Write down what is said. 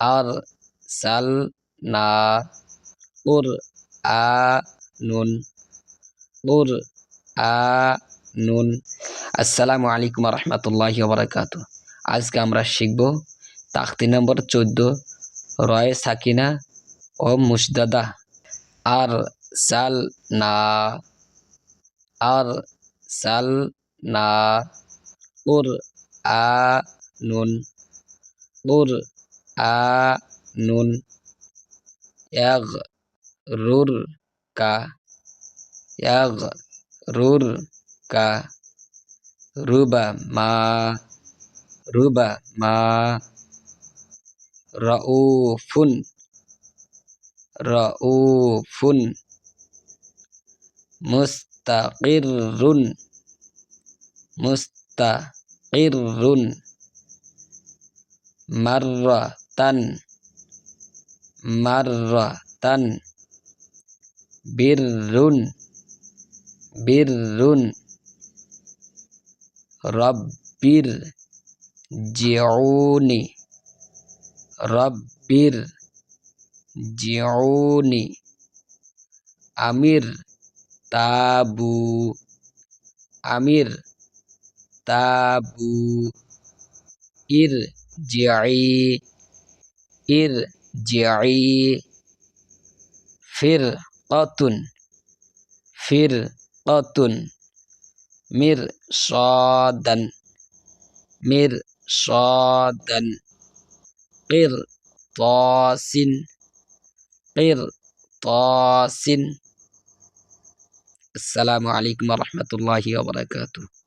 আর সাল না উর উর আ নুন। আসসালামু আলাইকুম রহমতুল্লাহি ওবরাকাত আজকে আমরা শিখব তাখতি নম্বর চোদ্দ, রয় সাকিনা ও মুসদাদা আর সাল না, আর সাল না, উর আ নুন, উর a nun. Ruba ma. Ruba ma. Raufun. Raufun. Mustaqirrun. Mustaqirrun. Marra tan marratan birrun birrun rabbir ji'uni rabbir ji'uni amir tabu amir tabu ir ji'i irji'i firqatun firqatun mirsadan mirsadan qirtasin qirtasin. Assalamualaikum warahmatullahi wabarakatuh.